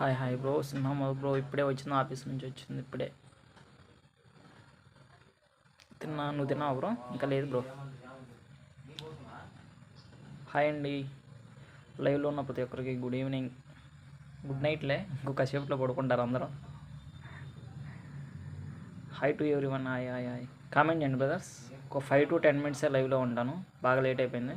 Hi hi bro. సింహం bro ఇప్పుడే వచ్చింది ఆఫీస్ నుంచి వచ్చింది ఇప్పుడే. తిన్నా నువ్వు తిన్నావు బ్రో? ఇంకా లేదు బ్రో. హాయ్ అండి. లైవ్లో ఉన్న ప్రతి ఒక్కరికి గుడ్ ఈవినింగ్. గుడ్ నైట్లే. ఇంకొక సేపులో పడుకుంటారు అందరూ. Hi to everyone hi hi hi. Comment చేయండి బ్రదర్స్. ఒక ఫైవ్ టు టెన్ మినిట్సే లైవ్లో ఉంటాను. బాగా లేట్ అయిపోయింది.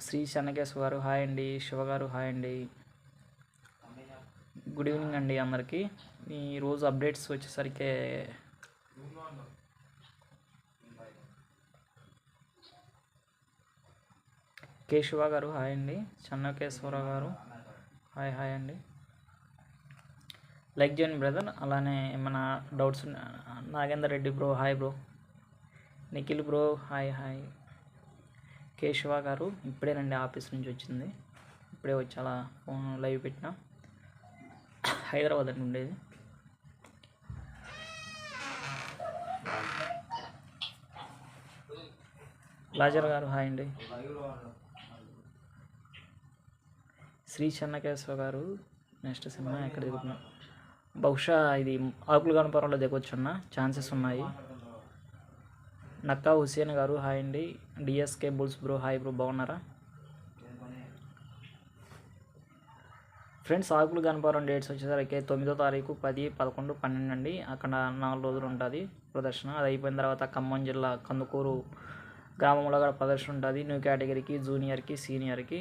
శ్రీ చెన్నకేశ్వ గారు హాయ్ అండి. శివ గారు హాయ్ అండి. గుడ్ ఈవినింగ్ అండి అందరికీ. ఈరోజు అప్డేట్స్ వచ్చేసరికి కేశవ గారు హాయ్ అండి. చెన్నకేశ్వరరావు గారు హాయ్ హాయ్ అండి. లైక్ చేయండి బ్రదర్. అలానే ఏమైనా doubts Nagender Reddy bro hi bro. Nikhil bro hi hi. Keshava గారు ఇప్పుడేనండి ఆఫీస్ నుంచి వచ్చింది. ఇప్పుడే వచ్చి అలా ఫోన్ లైవ్ పెట్టిన. హైదరాబాద్ అండి ఉండేది. లాజర్ గారు హాయ్ అండి. శ్రీ చెన్నకేశ్వ గారు నెక్స్ట్ సినిమా ఎక్కడ దిగుతున్నా. బహుశా ఇది ఆకులు గణపురంలో దిగొచ్చున్న ఛాన్సెస్ ఉన్నాయి. నక్కా హుసేన్ గారు హాయ్ అండి. DSK bulls bro hi bro బాగున్నారా? ఫ్రెండ్స్ ఆకులు గణపురం డేట్స్ వచ్చేసరికి తొమ్మిదో తారీఖు పది పదకొండు పన్నెండు అండి అక్కడ నాలుగు రోజులు ఉంటుంది ప్రదర్శన. అది అయిపోయిన తర్వాత ఖమ్మం జిల్లా కందుకూరు గ్రామంలో కూడా ప్రదర్శన ఉంటుంది. న్యూ కేటగిరీకి జూనియర్కి సీనియర్కి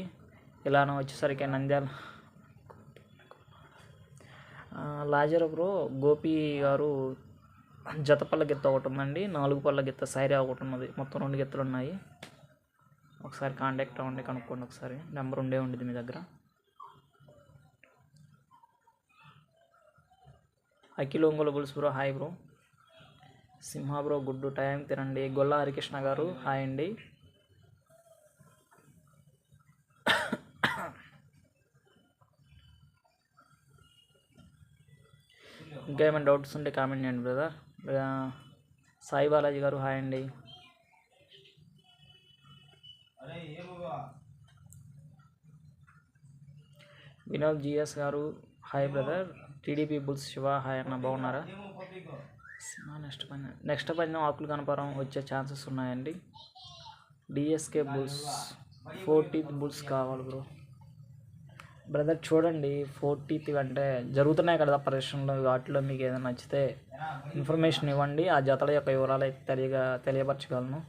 ఇలానే వచ్చేసరికి నంద్యాల లాజర్ బ్రో గోపి గారు జత పళ్ళ గిత్త ఒకటి ఉందండి. నాలుగు పళ్ళ గిత్త సైరా ఒకటి ఉన్నది. మొత్తం రెండు గిత్తలు ఉన్నాయి. ఒకసారి కాంటాక్ట్ అవ్వండి కనుక్కోండి ఒకసారి. నెంబర్ ఉండే ఉండేది మీ దగ్గర. Akhil Ongole bulls bro hi bro. Simha bro గుడ్డు టైం తినండి. గొల్ల హరికృష్ణ గారు హాయ్ అండి. ఇంకా ఏమైనా డౌట్స్ ఉంటే కామెంట్ చేయండి బ్రదర్. సాయి బాలాజీ గారు హాయ్ అండి. వినోద్ జిఎస్ గారు hi brother. TDP bulls Shiva hi అన్న బాగున్నారా? నెక్స్ట్ పైన నెక్స్ట్ పని ఆకులు కనపరం వచ్చే ఛాన్సెస్ ఉన్నాయండి. డిఎస్కే బుల్స్ ఫోర్టీత్ బుల్స్ కావాలి బ్రో. బ్రదర్ చూడండి ఫోర్టీత్ అంటే జరుగుతున్నాయి కదా ప్రదర్శనలు వాటిలో మీకు ఏదైనా నచ్చితే ఇన్ఫర్మేషన్ ఇవ్వండి ఆ జతల యొక్క వివరాలు అయితే తెలియగా తెలియపరచగలను.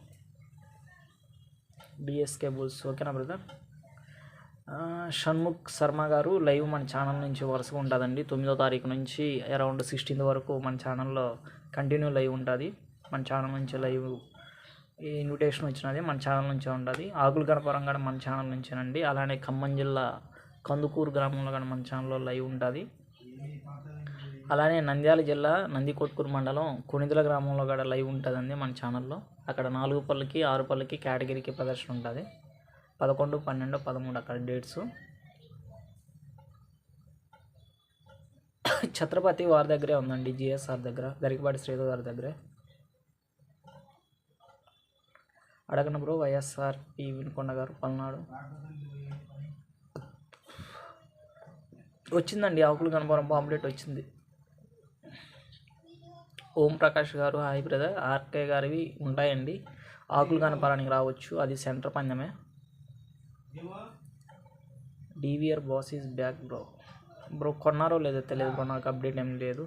డిఎస్కే బుల్స్ ఓకేనా బ్రదర్? షణ్ముఖ్ శర్మ గారు లైవ్ మన ఛానల్ నుంచి వరుసగా ఉంటుందండి. తొమ్మిదో తారీఖు నుంచి అరౌండ్ సిక్స్టీన్త్ వరకు మన ఛానల్లో కంటిన్యూ లైవ్ ఉంటుంది. మన ఛానల్ నుంచి లైవ్ ఈ ఇన్విటేషన్ వచ్చినది మన ఛానల్ నుంచే ఉంటుంది. ఆకుల గణపరం కూడా మన ఛానల్ నుంచేనండి. అలానే ఖమ్మం జిల్లా కందుకూరు గ్రామంలో కూడా మన ఛానల్లో లైవ్ ఉంటుంది. అలానే నంద్యాల జిల్లా నందికొట్కూరు మండలం కొనిదల గ్రామంలో కూడా లైవ్ ఉంటుందండి మన ఛానల్లో. అక్కడ నాలుగు పళ్ళకి ఆరు పళ్ళకి కేటగిరీకి ప్రదర్శన ఉంటుంది. పదకొండు పన్నెండు పదమూడు అక్కడ డేట్స్ ఛత్రపతి వారి దగ్గరే ఉందండి జిఎస్ఆర్ దగ్గర గరికపాటి శ్రీధర్ గారి దగ్గరే. అడగన బ్రో వైఎస్ఆర్ పి వినుకొండ గారు పల్నాడు. వచ్చిందండి ఆకులు కనపరం పాంప్లెట్ వచ్చింది. ఓం ప్రకాష్ గారు హాయ్ బ్రదర్. ఆర్కే గారివి ఉంటాయండి. ఆకులు కనపరానికి రావచ్చు అది center పందెమే DVR boss is back bro bro కొన్నారో లేదో తెలియదు బ్రో నాకు అప్డేట్ ఏం లేదు.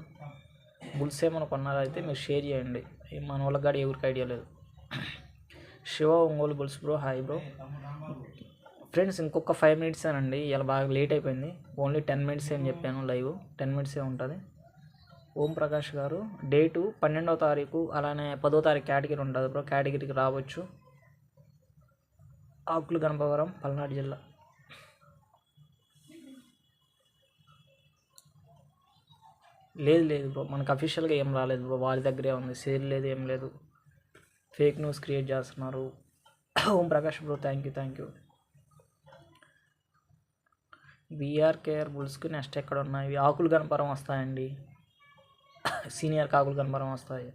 బుల్స్ ఏమైనా కొన్నారో అయితే మీరు షేర్ చేయండి. మన వాళ్ళకి గాడి ఎవరికి ఐడియా లేదు. Shiva Ongole bulls bro hi bro friends ఇంకొక ఫైవ్ మినిట్స్ అండి ఇలా బాగా లేట్ అయిపోయింది. ఓన్లీ టెన్ మినిట్స్ అని చెప్పాను లైవ్ టెన్ మినిట్సే ఉంటుంది. ఓం ప్రకాష్ గారు డేటు పన్నెండవ తారీఖు అలానే పదో తారీఖు కేటగిరీ ఉంటుంది బ్రో కేటగిరీకి రావచ్చు. ఆకులు గణపవరం పల్నాడు జిల్లా. లేదు లేదు బ్రో మనకు అఫీషియల్గా ఏం రాలేదు బ్రో. వాళ్ళ దగ్గరే ఉంది. షేర్ లేదు ఏం లేదు. ఫేక్ న్యూస్ క్రియేట్ చేస్తున్నారు. Om Prakash bro thank you thank you BRKR బుల్స్కి next ఎక్కడ ఉన్నాయి? ఆకులు కనపరం వస్తాయండి. సీనియర్ ఆకులు కనపరం వస్తాయి.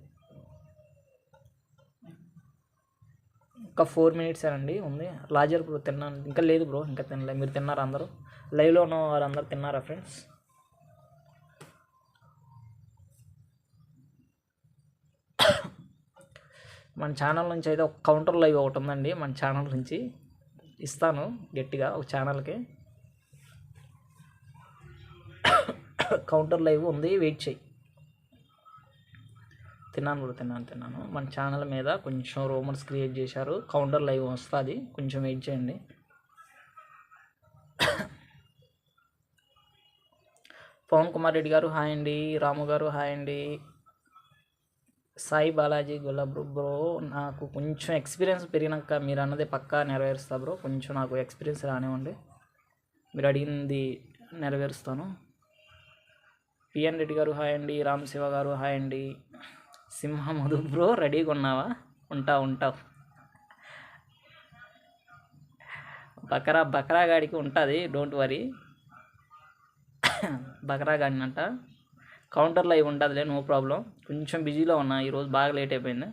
ఒక ఫోర్ మినిట్స్ అండి ఉంది. లాజర్ బ్రో తిన్నాను. ఇంకా లేదు బ్రో ఇంకా తినలే. మీరు తిన్నారు అందరూ? లైవ్లో ఉన్న వారందరూ తిన్నారా ఫ్రెండ్స్? మన ఛానల్ నుంచి అయితే ఒక కౌంటర్ లైవ్ ఒకటి ఉందండి. మన ఛానల్ నుంచి ఇస్తాను గట్టిగా ఒక ఛానల్కి. కౌంటర్ లైవ్ ఉంది. వెయిట్ చేయి. తిన్నాను కూడా తిన్నాను తిన్నాను. మన ఛానల్ మీద కొంచెం రూమర్స్ క్రియేట్ చేశారు. కౌంటర్ లైవ్ వస్తుంది. కొంచెం వెయిట్ చేయండి. పవన్ కుమార్ రెడ్డి గారు హాయ్ అండి. రాము గారు హాయ్ అండి. సాయి బాలాజీ గులాబ్ బ్రో నాకు కొంచెం ఎక్స్పీరియన్స్ పెరిగినాక మీరు అన్నది పక్కా నెరవేరుస్తా బ్రో కొంచెం నాకు ఎక్స్పీరియన్స్ రానివ్వండి. మీరు అడిగింది నెరవేరుస్తాను. పిఎన్ రెడ్డి గారు హాయ్ అండి. రామ్ శివ గారు హాయ్ అండి. సింహ మధు బ్రో రెడీగా ఉన్నావా? ఉంటా ఉంటావు. బకరా బకరా గాడికి ఉంటుంది డోంట్ వరీ బకరా గాడినంట. కౌంటర్లో అవి ఉంటుందిలే నో ప్రాబ్లం కొంచెం బిజీలో ఉన్నా ఈరోజు బాగా లేట్ అయిపోయింది.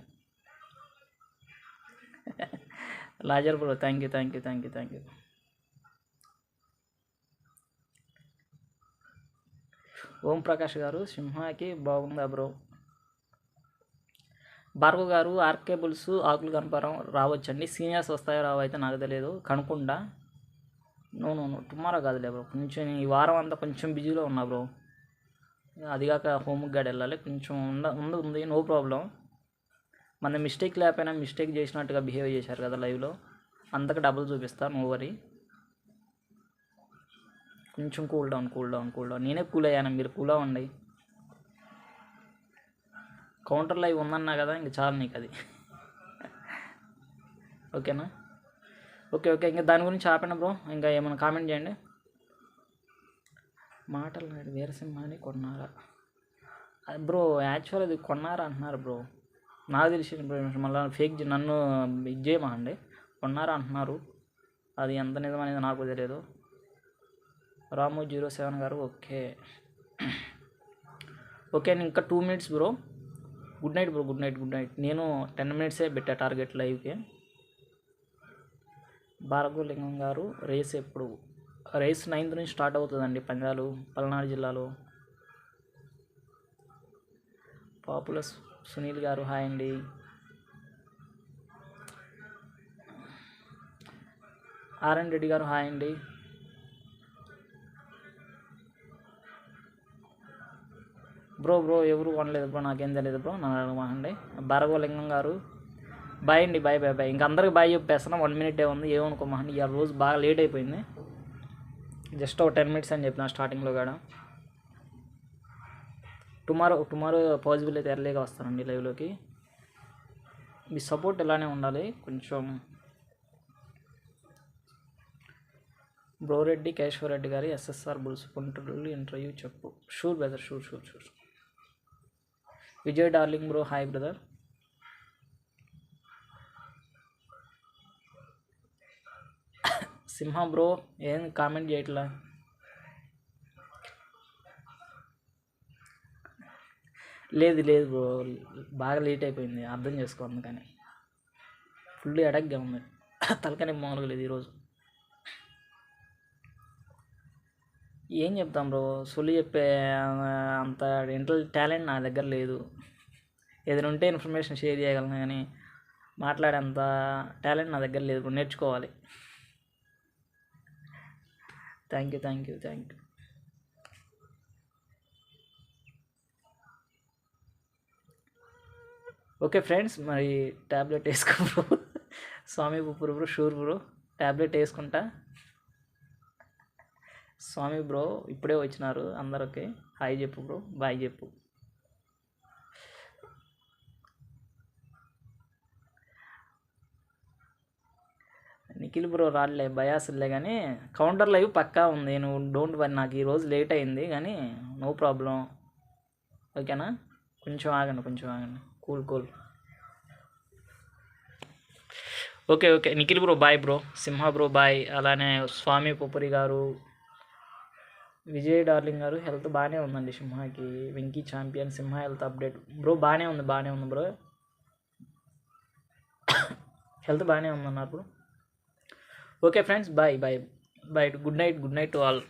Lazar bro thank you thank you thank you thank you Om Prakash గారు సింహాకి బాగుందా బ్రో? భార్గవ్ గారు ఆర్కే బుల్స్ ఆకులు కనపరం రావచ్చండి. సీనియర్స్ వస్తాయో రావో అయితే నాకు తెలియదు. కనుక్కుంటా నో నో నో టుమారో కాదులే బ్రో. కొంచెం ఈ వారం అంతా కొంచెం బిజీలో ఉన్నా బ్రో. అదిగాక హోమ్కి గడి వెళ్ళాలి. కొంచెం ఉండ ఉంది ఉంది నో ప్రాబ్లం. మన మిస్టేక్ లేకపోయినా మిస్టేక్ చేసినట్టుగా బిహేవ్ చేశారు కదా లైవ్లో. అంతకు డబ్బులు చూపిస్తా నో వరీ. కొంచెం cool down cool down cool down. నేనే కూల్ అయ్యాను మీరు కూల్ అవ్వండి. కౌంటర్లో అవి ఉందన్నా కదా ఇంక చాలు నీకు అది ఓకేనా? ఓకే ఓకే ఇంకా దాని గురించి ఆపండి బ్రో ఇంకా ఏమైనా కామెంట్ చేయండి. మాటలు నాడు వీరసింహాని కొన్నారా? అది బ్రో యాక్చువల్ అది కొన్నారా అంటున్నారు బ్రో. నాకు తెలిసిన ఇన్ఫర్మేషన్ మళ్ళీ ఫేక్ నన్ను ఇది చేయమా అండి? కొన్నారా అంటున్నారు. అది ఎంత నిజం అనేది నాకు తెలియదు. రాము జీరో సెవెన్ గారు ఓకే. ఓకే ఇంకా two minutes bro. Good night bro good night good night. నేను టెన్ మినిట్సే పెట్టా టార్గెట్ లైవ్కి. భార్గవలింగం గారు రేస్ ఎప్పుడు? రేస్ నైన్త్ నుంచి స్టార్ట్ అవుతుందండి పంజాలు పల్నాడు జిల్లాలో. పాపులర్ సునీల్ గారు హాయ్ అండి. ఆర్ఎన్ రెడ్డి గారు హాయ్ అండి. బ్రో బ్రో ఎవరు కొనలేదు బ్రో నాకేం తెలియదు బ్రో నన్ను అడగమాకండి భరగోలింగం గారు. బాయ్ అండి బాయ్ బాయ్ బాయ్ ఇంక అందరికి బాయ్ చెప్పేస్తున్నా వన్ మినిటే ఉంది ఏమనుకోమాకండి ఇవాళ రోజు బాగా లేట్ అయిపోయింది. జస్ట్ ఒక టెన్ మినిట్స్ అని చెప్పిన స్టార్టింగ్లో కూడా. టుమారో టుమారో పాజిబుల్ అయితే ఎర్లీగా వస్తానండి లైవ్లోకి మీ సపోర్ట్ ఇలానే ఉండాలి కొంచెం. బ్రోరెడ్డి కేశవరెడ్డి గారి ఎస్ఎస్ఆర్ బుల్స్ పుంటూరు ఇంటర్వ్యూ చెప్పు. Sure brother sure sure sure Vijay darling bro hi brother. Simha bro ఏం కామెంట్ చేయట్లా? లేదు లేదు బ్రో బాగా లేట్ అయిపోయింది అర్థం చేసుకో అందుకని. ఫుల్ ఎడగ్గా ఉంది తలకని మామూలుగా లేదు ఈరోజు. ఏం చెప్తాం బ్రో? సొల్లు చెప్పే అంత ఇంటర్ టాలెంట్ నా దగ్గర లేదు. ఏదైనా ఉంటే ఇన్ఫర్మేషన్ షేర్ చేయగలను కానీ మాట్లాడేంత టాలెంట్ నా దగ్గర లేదు ఇప్పుడు నేర్చుకోవాలి. Thank you thank you thank you. Okay friends మరి ట్యాబ్లెట్ వేసుకో బ్రో. స్వామి పుప్పురు బ్రో షూర్ బ్రో. ట్యాబ్లెట్ వేసుకుంటా. స్వామి బ్రో ఇప్పుడే వచ్చినారు అందరికి. హాయ్ చెప్పు బ్రో. బాయ్ చెప్పు. నిఖిల్ బ్రో రాలే బయాసులే కానీ కౌంటర్ లైవ్ పక్కా ఉంది. నువ్వు డోంట్ వరీ నాకు ఈరోజు లేట్ అయింది కానీ నో ప్రాబ్లం. ఓకేనా? కొంచెం ఆగండి కొంచెం ఆగండి. Cool cool. Okay okay. Nikhil bro bye bro. Simha bro bye. అలానే స్వామి పుపురి గారు. విజయ్ డార్లింగ్ గారు హెల్త్ బాగానే ఉందండి సింహాకి. Venky champion Simha health update. Bro బాగానే ఉంది బాగానే ఉంది బ్రో. హెల్త్ బాగానే ఉందన్నారు bro. Okay friends bye bye. Bye good night good night to all.